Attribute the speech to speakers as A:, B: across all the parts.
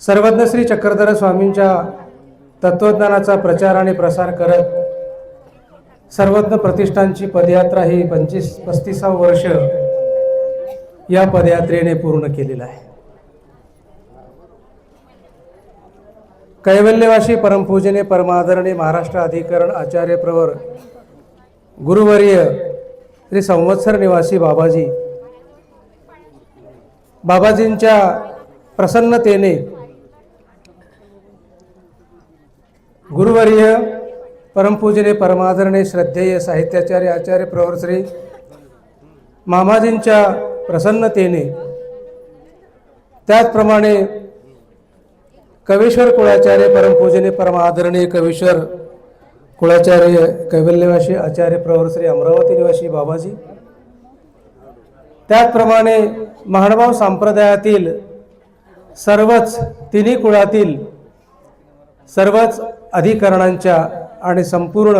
A: सर्वज्ञ श्री चक्रधर स्वामींच्या तत्वज्ञानाचा प्रचार आणि प्रसार करत सर्वज्ञ प्रतिष्ठानची पदयात्रा ही पंचवीस पस्तीसावं वर्ष या पदयात्रेने पूर्ण केलेलं आहे. कैवल्यवासी परमपूजने परमादरणे महाराष्ट्र अधिकरण आचार्य प्रवर गुरुवर्य श्री संवत्सर निवासी बाबाजी. बाबाजींच्या प्रसन्नतेने गुरुवर्य परमपूजने परमादरणे श्रद्धेय साहित्याचार्य आचार्य प्रवरश्री मामाजींच्या प्रसन्नतेने त्याचप्रमाणे कवेश्वर कुळाचार्य परमपूजने परमादरणीय कवेश्वर कुळाचार्य कैवल्यवासी आचार्य प्रवरश्री अमरावती निवासी बाबाजी त्याचप्रमाणे महानुभाव संप्रदायातील सर्वच तिन्ही कुळातील सर्वच अधिकरणांच्या आणि संपूर्ण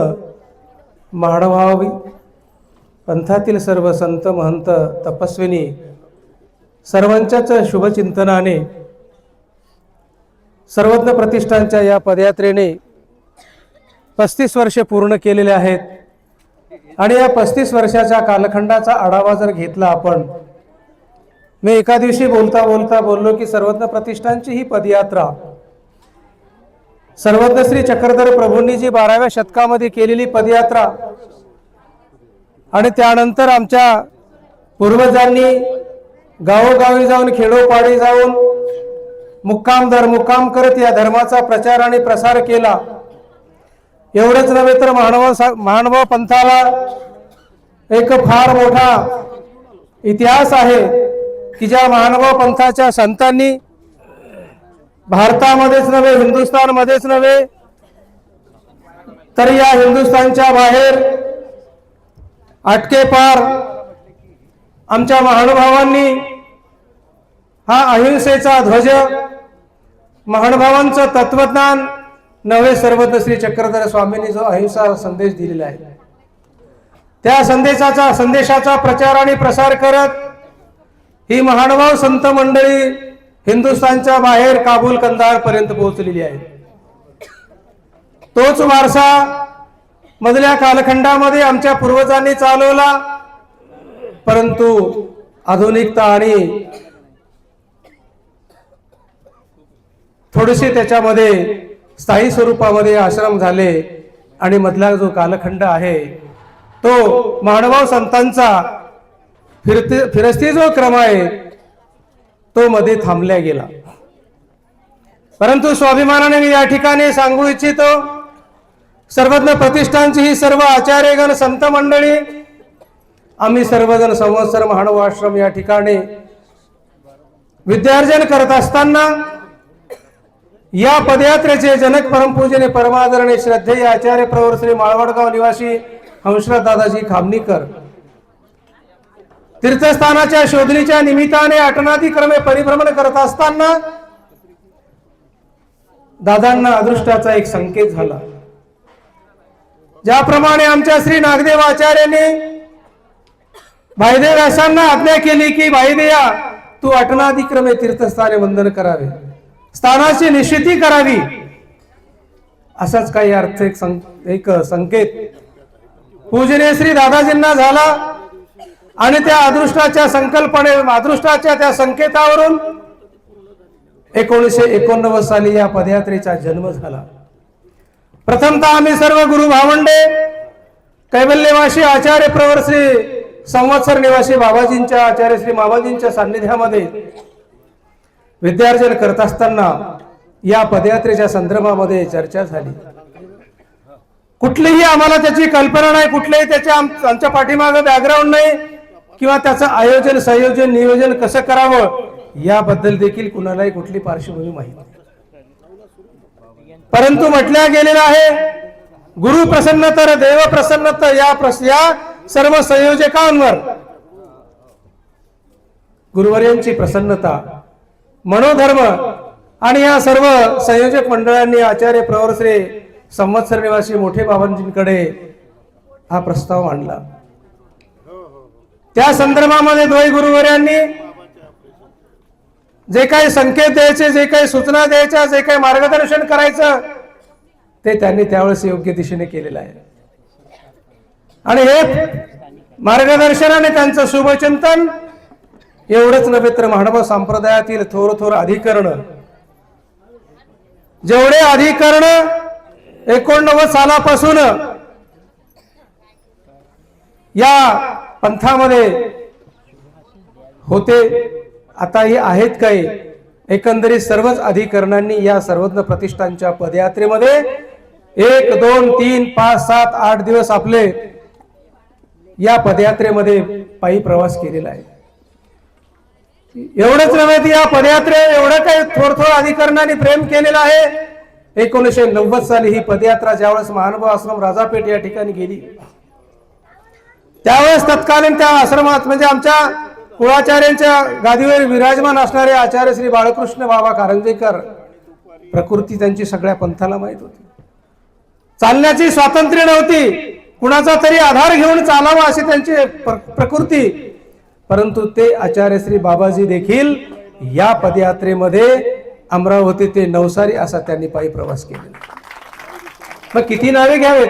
A: मानवावी पंथातील सर्व संत महंत तपस्विनी सर्वांच्याच शुभचिंतनाने सर्वज्ञ प्रतिष्ठानच्या या पदयात्रेने पस्तीस वर्षे पूर्ण केलेले आहेत. आणि या पस्तीस वर्षाच्या कालखंडाचा आढावा जर घेतला आपण मी एका दिवशी बोलता बोलता बोललो की सर्वज्ञ प्रतिष्ठानची ही पदयात्रा सर्वज्ञ श्री चक्रधर प्रभूंनी जी बाराव्या शतकामध्ये केलेली पदयात्रा. आणि त्यानंतर आमच्या पूर्वजांनी गावोगावी जाऊन खेडोपाडी जाऊन मुक्काम दर मुक्काम करत या धर्माचा प्रचार आणि प्रसार केला. एवढंच नव्हे तर महानुभाव सा- महानुभाव पंथाला एक फार मोठा इतिहास आहे की ज्या महानुभाव पंथाच्या संतांनी भारतामध्येच नव्हे हिंदुस्थानमध्येच नव्हे तर या हिंदुस्थानच्या बाहेर अटकेपार आमच्या महानुभावांनी हा अहिंसेचा ध्वज महानुभावांचं तत्वज्ञान नवे सर्वज्ञ श्री चक्रधर स्वामींनी जो अहिंसा संदेश दिलेला आहे. त्या संदेशाचा संदेशाचा प्रचार आणि प्रसार करत ही महानुभाव संत मंडळी हिंदुस्थानच्या बाहेर काबूल कंदार पर्यंत पोहोचलेली आहे तोच वारसा मधल्या कालखंडामध्ये आमच्या पूर्वजांनी चालवला. परंतु आधुनिकता आणि थोडेसे त्याच्यामध्ये स्थायी स्वरूपामध्ये आश्रम झाले आणि मधला जो कालखंड आहे तो मानवाव संतांचा फिरते फिरस्ती जो क्रम आहे तो मध्ये थांबल्या गेला. परंतु स्वाभिमानाने मी या ठिकाणी सांगू इच्छितो सर्वज्ञ प्रतिष्ठानची ही सर्व आचार्यगण संत मंडळी आम्ही सर्वजण संवत्सर महानव आश्रम या ठिकाणी विद्यार्जन करत असताना या पदयात्रेचे जनक परमपूजने परमादरणे श्रद्धेय आचार्य प्रवर श्री माळवडगाव निवासी हंसराज दादाजी खामनीकर तीर्थस्थानाच्या शोधणीच्या निमित्ताने अटनादिक्रमे परिभ्रमण करत असताना दादांना अदृष्टाचा एक संकेत झाला. ज्याप्रमाणे आमच्या श्री नागदेव आचार्यांनी भाईदेव आज्ञा केली की भाईदेया तू अटनादिक्रमे तीर्थस्थाने वंदन करावे. स्थानाची निश्चिती करावी. असाच काही अर्थ एक सं- एक संकेत. पूजने श्री दादाजींना झाला. आणि त्या अदृष्टाच्या संकल्पने अदृष्टाच्या त्या संकेतावरून एकोणीसशे एकोणनव्वद साली या पदयात्रेचा जन्म झाला. प्रथमतः आम्ही सर्व गुरु भावंडे कैवल्यवासी आचार्य प्रवर श्री संवत्सर निवासी बाबाजींच्या आचार्य श्री बाबाजींच्या सान्निध्यामध्ये विद्यार्जन करत असताना या पदयात्रेच्या संदर्भामध्ये चर्चा झाली. कुठलीही आम्हाला त्याची कल्पना नाही कुठलेही त्याच्या आमच्या पाठीमागं बॅकग्राऊंड नाही. किंवा त्याचं आयोजन संयोजन नियोजन कसं करावं याबद्दल देखील कुणालाही कुठली पार्श्वभूमी माहिती परंतु म्हटल्या गेलेलं आहे गुरु प्रसन्न तर देव प्रसन्न तर या प्रस या सर्व संयोजकांवर गुरुवर्यांची प्रसन्नता मनोधर्म आणि या सर्व संयोजक मंडळांनी आचार्य प्रवर संवत्सर निवासी मोठे बाबांजींकडे हा प्रस्ताव मांडला. त्या संदर्भामध्ये द्वय गुरुवर्यांनी जे काही संकेत द्यायचे जे काही सूचना द्यायच्या जे काही मार्गदर्शन करायचं ते त्यांनी त्यावेळेस योग्य दिशेने केलेलं आहे. आणि हे मार्गदर्शन आणि त्यांचं शुभचिंतन एवढंच नव्हे तर महानुभाव संप्रदायातील थोर थोर अधिकरण. जेवढे अधिकरण एकोणनव्वद सालापासून या पंथामध्ये होते. आताही आहेत काही. एकंदरीत सर्वच अधिकरणांनी या सर्वज्ञ प्रतिष्ठानच्या पदयात्रेमध्ये एक दोन तीन पाच सात आठ दिवस आपले या पदयात्रेमध्ये पायी प्रवास केलेला आहे. एवढंच नव्हे या पदयात्रे एवढं काही थोर थोर अधिकरणाने प्रेम केलेलं आहे. एकोणीसशे नव्वद साली ही पदयात्रा ज्यावेळेस महानुभाव आश्रम राजापेठ या ठिकाणी गेली. त्यावेळेस तत्कालीन त्या आश्रमात म्हणजे आमच्या कुळाचार्यांच्या गादीवर विराजमान असणारे आचार्य श्री बाळकृष्ण बाबा कारंजेकर प्रकृती त्यांची सगळ्या पंथाला माहीत होती. चालण्याची स्वातंत्र्य नव्हती. कुणाचा तरी आधार घेऊन चालावा अशी त्यांची प्र- प्रकृती. परंतु ते आचार्य श्री बाबाजी देखील या पदयात्रेमध्ये अमरावती ते नवसारी असा त्यांनी पायी प्रवास केला मग किती नावे घ्यावेत?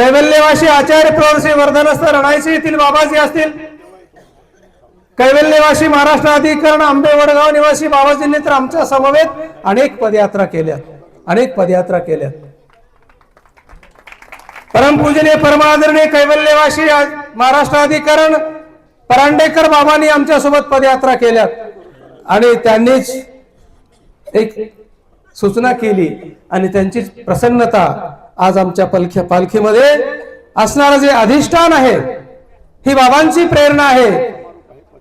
A: कैवल्यवासी आचार्य प्रवर्षी वर्धनस्थ रणायसी येथील बाबाजी असतील. कैवल्यवासी महाराष्ट्र अधिकरण आंबे वडगाव निवासी बाबाजींनी तर आमच्या समवेत अनेक पदयात्रा केल्या अनेक पदयात्रा केल्या परमपूजनीय परमादरणीय कैवल्यवासी महाराष्ट्र अधिकरण परांडेकर बाबांनी आमच्यासोबत पदयात्रा केल्या आणि त्यांनीच एक सूचना केली आणि त्यांची प्रसन्नता आज आमच्या पलख्या पालखीमध्ये असणारं जे अधिष्ठान आहे ही बाबांची प्रेरणा आहे.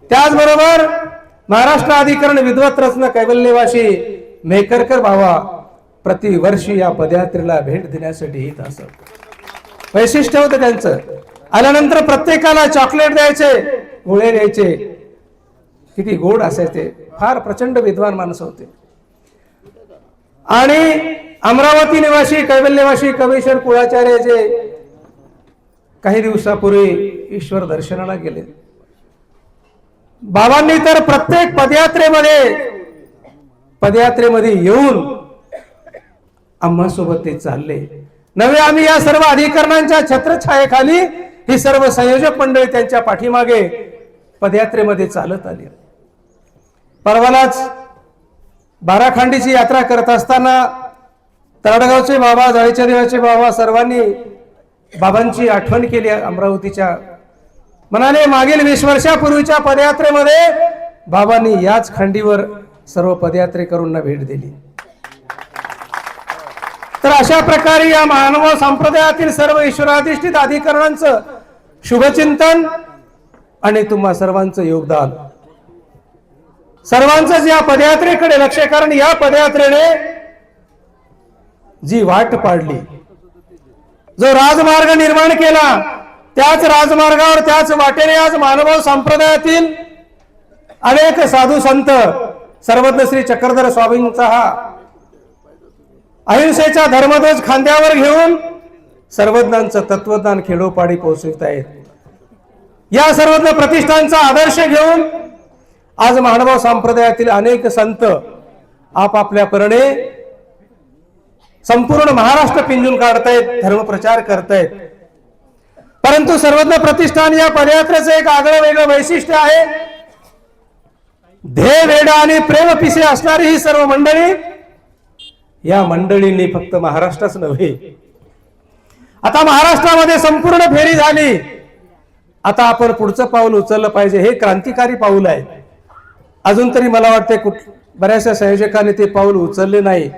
A: त्याचबरोबर महाराष्ट्र अधिकरण विद्वत रत्न कैवल्यवासी मेकरकर बाबा प्रतिवर्षी या पदयात्रेला भेट देण्यासाठी येत असत वैशिष्ट्य होतं त्यांचं. आल्यानंतर प्रत्येकाला चॉकलेट द्यायचे गोळे द्यायचे किती गोड असायचे. फार प्रचंड विद्वान माणसं होते. आणि अमरावती निवासी कैवल्यवासी कवीश्वर कुळाचार्य जे काही दिवसापूर्वी ईश्वर दर्शनाला गेले. बाबांनी तर प्रत्येक पदयात्रेमध्ये पदयात्रेमध्ये येऊन आम्हासोबत ते चालले. नवे आम्ही या सर्व अधिकरणांच्या छत्रछायेखाली ही सर्व संयोजक मंडळी त्यांच्या पाठीमागे पदयात्रेमध्ये चालत आली. परवालाच बाराखंडीची यात्रा करत असताना तरडगावचे बाबा जाळीच्या देवाचे बाबा सर्वांनी बाबांची आठवण केली अमरावतीच्या म्हणाले मागील वीस वर्षापूर्वीच्या पदयात्रेमध्ये बाबांनी याच खंडीवर सर्व पदयात्रेकरूंना भेट दिली. तर अशा प्रकारे या मानव संप्रदायातील सर्व ईश्वराधिष्ठित अधिकरणांचं शुभचिंतन आणि तुम्हा सर्वांचं योगदान. सर्वांचंच या पदयात्रेकडे लक्ष कारण या पदयात्रेने जी वाट पाडली. जो राजमार्ग निर्माण केला त्याच राजमार्गावर त्याच वाटेने आज मानव संप्रदायातील अनेक साधू संत सर्वज्ञ श्री चक्रधर स्वामींचा हा अहिंसेचा धर्मध्वज खांद्यावर घेऊन सर्वज्ञांचं तत्वज्ञान खेडोपाडी पोहोचवित आहेत या सर्वज्ञ प्रतिष्ठानचा आदर्श घेऊन आज मानव संप्रदायातील अनेक संत आपापल्या परणे संपूर्ण महाराष्ट्र पिंजून काढतायत धर्मप्रचार करतायत. परंतु सर्वज्ञ प्रतिष्ठान या पदयात्रेचं एक आगळं वेगळं वैशिष्ट्य आहे. ध्येय वेडा आणि प्रेम पिसे असणारी ही सर्व मंडळी या मंडळींनी फक्त महाराष्ट्रच नव्हे. आता महाराष्ट्रामध्ये संपूर्ण फेरी झाली. आता आपण पुढचं पाऊल उचललं पाहिजे. हे क्रांतिकारी पाऊल आहे. अजून तरी मला वाटते कुठ बऱ्याचशा संयोजकांनी ते पाऊल उचलले नाही.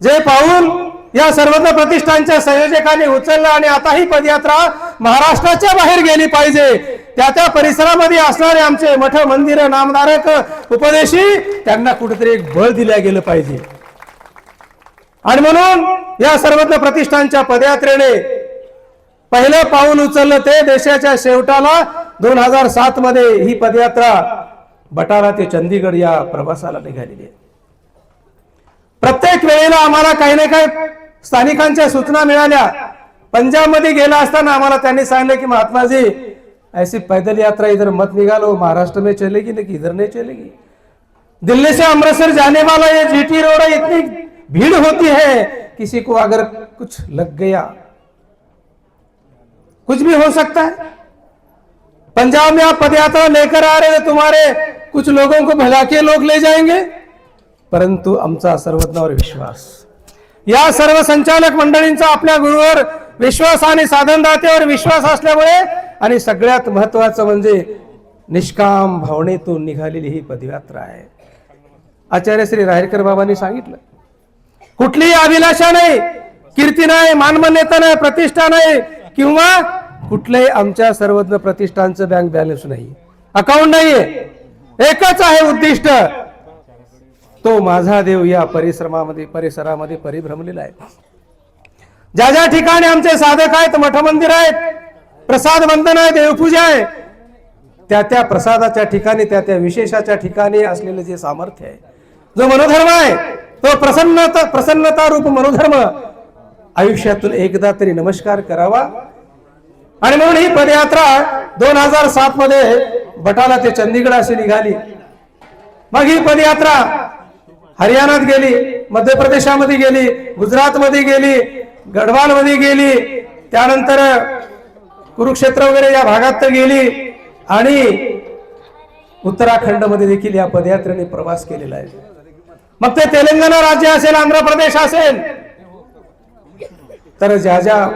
A: जे पाऊल या सर्वज्ञ प्रतिष्ठानच्या संयोजकांनी उचललं आणि आता ही पदयात्रा महाराष्ट्राच्या बाहेर गेली पाहिजे. त्या त्या परिसरामध्ये असणारे आमचे मठ मंदिर नामधारक उपदेशी त्यांना कुठेतरी एक बळ दिल्या गेलं पाहिजे. आणि म्हणून या सर्वज्ञ प्रतिष्ठानच्या पदयात्रेने पहिलं पाऊल उचललं ते देशाच्या शेवटाला दोन हजार सात मध्ये ही पदयात्रा बटारा ते चंदीगड या प्रवासाला निघालेली आहे. प्रत्येक वेळेला आम्हाला काही ना काही स्थानिकांच्या सूचना मिळाल्या. पंजाब मध्ये गेला सांगितलं की महात्माजी ऐसी पैदल यात्रा इधर मत निघालो महाराष्ट्र में चलेगी ना कि इधर नहीं चलेगी? दिल्ली से अमृतसर जाने वाला ये जीटी रोड है, इतनी भीड़ होती है किसी को अगर कुछ लग गया कुछ भी हो सकता है। पंजाब में आप पदयात्रा लेकर आ रहे हैं तुम्हारे कुछ लोगों को भला के लोग ले जाएँगे। परंतु आमचा सर्वज्ञावर विश्वास. या सर्व संचालक मंडळींचा आपल्या गुरुवर विश्वास आणि साधनदात्यावर विश्वास असल्यामुळे आणि सगळ्यात महत्वाचं म्हणजे निष्काम भावनेतून निघालेली ही पदयात्रा आहे. आचार्य श्री राहेरकर बाबांनी सांगितलं कुठलीही अभिलाषा नाही कीर्ती नाही मानमान्यता नाही प्रतिष्ठा नाही किंवा कुठल्याही आमच्या सर्वज्ञ प्रतिष्ठानचं बँक बॅलन्स नाही. अकाउंट नाहीये. एकच आहे उद्दिष्ट तो माझा देव या परिश्रमामध्ये परिसरामध्ये परिभ्रमलेला आहे. ज्या ज्या ठिकाणी आमचे साधक आहेत मठ मंदिर आहेत प्रसाद वंदन आहे देवपूजा आहे त्या त्या प्रसादाच्या ठिकाणी त्या त्या विशेषाच्या ठिकाणी असलेले जे सामर्थ्य आहे जो मनोधर्म आहे तो प्रसन्नता प्रसन्नता रूप मनोधर्म आयुष्यातून एकदा तरी नमस्कार करावा. आणि म्हणून ही पदयात्रा दोन हजार सात मध्ये बटाला ते चंदीगड अशी निघाली. मग ही पदयात्रा हरियाणात गेली मध्य प्रदेशामध्ये गेली गुजरातमध्ये गेली गढवालमध्ये गेली त्यानंतर कुरुक्षेत्र वगैरे या भागात तर गेली आणि उत्तराखंडमध्ये देखील या पदयात्रेने प्रवास केलेला आहे. मग ते तेलंगणा राज्य असेल आंध्र प्रदेश असेल तर ज्या ज्या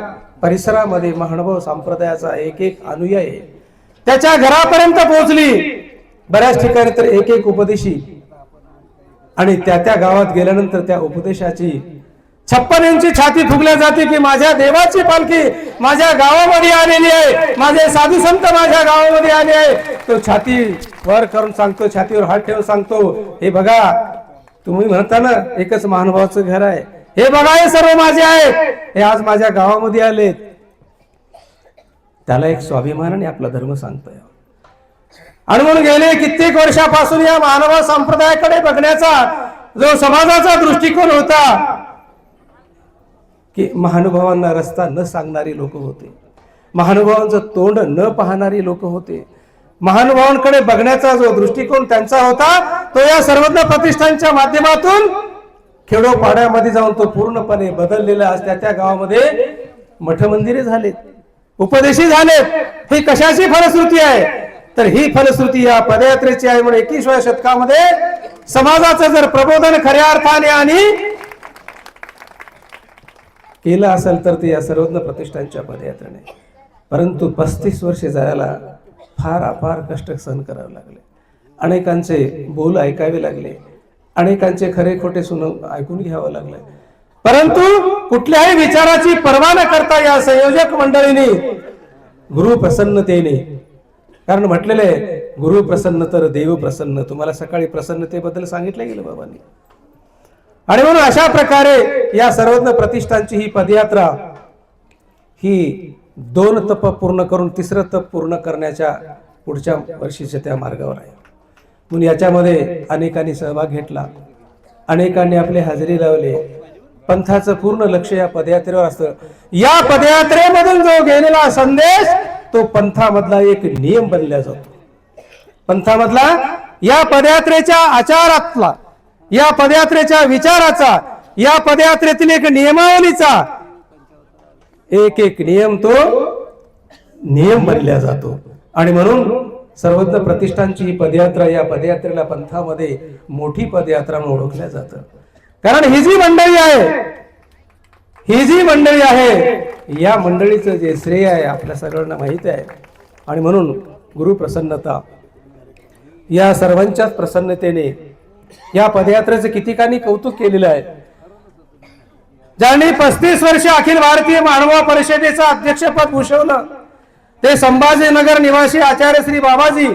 A: परिसरामध्ये महानुभव संप्रदायाचा एक एक अनुयायी त्याच्या घरापर्यंत पोहोचली. बऱ्याच ठिकाणी तर एक एक उपदेशी आणि त्या त्या गावात गेल्यानंतर त्या उपदेशाची छप्पन इंची छाती फुगल्या जाते की माझ्या देवाची पालखी माझ्या गावामध्ये आलेली आहे. माझे साधू संत माझ्या गावामध्ये आले आहे. तो छाती वर करून सांगतो छातीवर हात ठेवून सांगतो हे बघा तुम्ही म्हणता ना एकच महानुभावाचं घर आहे. हे बघा हे सर्व माझे आहेत. हे आज माझ्या गावामध्ये आलेत. त्याला एक स्वाभिमानाने आपला धर्म सांगतोय. आणि म्हणून गेले कित्येक वर्षापासून या मानव संप्रदायाकडे बघण्याचा जो समाजाचा दृष्टिकोन होता की महानुभावांना रस्ता न सांगणारी लोक होते. महानुभावांचं तोंड न पाहणारी लोक होते. महानुभावांकडे बघण्याचा जो दृष्टिकोन त्यांचा होता तो या सर्वज्ञ प्रतिष्ठानच्या माध्यमातून खेडोपाड्यामध्ये जाऊन तो पूर्णपणे बदललेला आज त्या त्या गावामध्ये मठ मंदिरे झालेत. उपदेशी झालेत. ही कशाची फलश्रुती आहे? तर ही फलश्रुती या पदयात्रेची आहे म्हणून एकविसाव्या शतकामध्ये समाजाचं जर प्रबोधन खऱ्या अर्थाने आणि केलं असेल तर ते या सर्वज्ञ प्रतिष्ठानच्या पदयात्रेने. परंतु पस्तीस वर्षे जायला फार अपार कष्ट सहन करावे लागले. अनेकांचे बोल ऐकावे लागले. अनेकांचे खरे खोटे सुन ऐकून घ्यावं लागले. परंतु कुठल्याही विचाराची पर्वा न करता या संयोजक मंडळीने गुरु प्रसन्नतेने कारण म्हटलेलं आहे गुरु प्रसन्न तर देव प्रसन्न. तुम्हाला सकाळी प्रसन्नतेबद्दल सांगितलं गेलं बाबांनी. आणि म्हणून अशा प्रकारे या सर्वज्ञ प्रतिष्ठानची ही पदयात्रा ही दोन तप पूर्ण करून तिसरं तप पूर्ण करण्याच्या पुढच्या वर्षीच्या त्या मार्गावर आहे. म्हणून याच्यामध्ये अनेकांनी सहभाग घेतला. अनेकांनी आपले हजेरी लावले. पंथाचं पूर्ण लक्ष या पदयात्रेवर असतं. या पदयात्रेमधून जो गेलेला संदेश तो पंथामधला एक नियम बनला जातो. पंथामधला या पदयात्रेच्या आचारातला या पदयात्रेच्या विचाराचा या पदयात्रेतील एक नियमावलीचा एक एक नियम तो नियम बनला जातो. आणि म्हणून सर्वज्ञ प्रतिष्ठानची ही पदयात्रा या पदयात्रेला पंथामध्ये मोठी पदयात्रा म्हणून ओळखल्या जातं. कारण ही जी मंडळी आहे ही जी मंडळी आहे या मंडळीचं जे श्रेय आहे आपल्या सर्वांना माहीत आहे. आणि म्हणून गुरु प्रसन्नता. या सर्वांच्याच प्रसन्नतेने या पदयात्रेचं कितीकांनी कौतुक केलेलं आहे. ज्यांनी पस्तीस वर्ष अखिल भारतीय मानवा परिषदेचं अध्यक्षपद भूषवलं ते संभाजीनगर निवासी आचार्य श्री बाबाजी.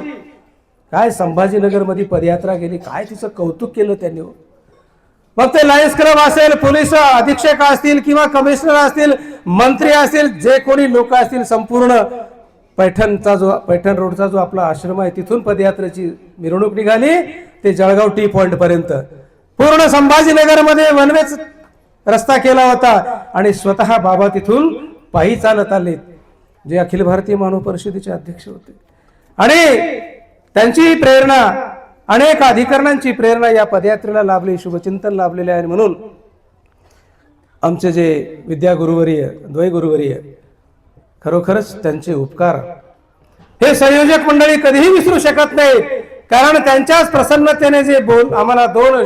A: काय संभाजीनगरमध्ये पदयात्रा गेली काय तिचं कौतुक केलं त्यांनी हो? मग ते लायन्स क्लब असेल पोलीस अधीक्षक असतील किंवा कमिशनर असतील मंत्री असतील जे कोणी लोक असतील संपूर्ण पैठणचा जो पैठण रोडचा जो आपला आश्रम आहे तिथून पदयात्रेची मिरवणूक निघाली. ते जळगाव टी पॉइंट पर्यंत. पूर्ण संभाजीनगरमध्ये वनवेच रस्ता केला होता आणि स्वतः बाबा तिथून पायी चालत आले. जे अखिल भारतीय मानव परिषदेचे अध्यक्ष होते. आणि त्यांची प्रेरणा अनेक अधिकरणांची प्रेरणा या पदयात्रेला लाभली शुभचिंतन लाभलेले आहे. म्हणून आमचे जे विद्या गुरुवर्य द्वय खरोखरच त्यांचे उपकार हे संयोजक मंडळी कधीही विसरू शकत नाही कारण त्यांच्याच प्रसन्नतेने जे बोल आम्हाला दोन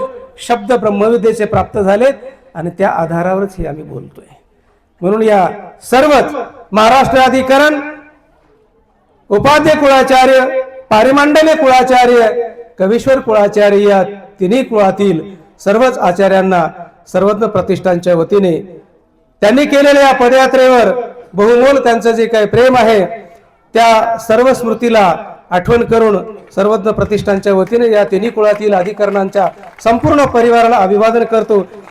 A: शब्द ब्रह्मविद्येचे प्राप्त झालेत आणि त्या आधारावरच हे आम्ही बोलतोय. म्हणून या सर्वच महाराष्ट्र अधिकरण उपाध्य कुळाचार्य पारिमांडले कुळाचार्य कवीश्वर कुळाचार्य या तिन्ही कुळातील सर्वच आचार्यांना सर्वज्ञ प्रतिष्ठानच्या वतीने त्यांनी केलेल्या या पदयात्रेवर बहुमोल त्यांचं जे काही प्रेम आहे त्या सर्व स्मृतीला आठवण करून सर्वज्ञ प्रतिष्ठानच्या वतीने या तिन्ही कुळातील अधिकरणांच्या संपूर्ण परिवाराला अभिवादन करतो.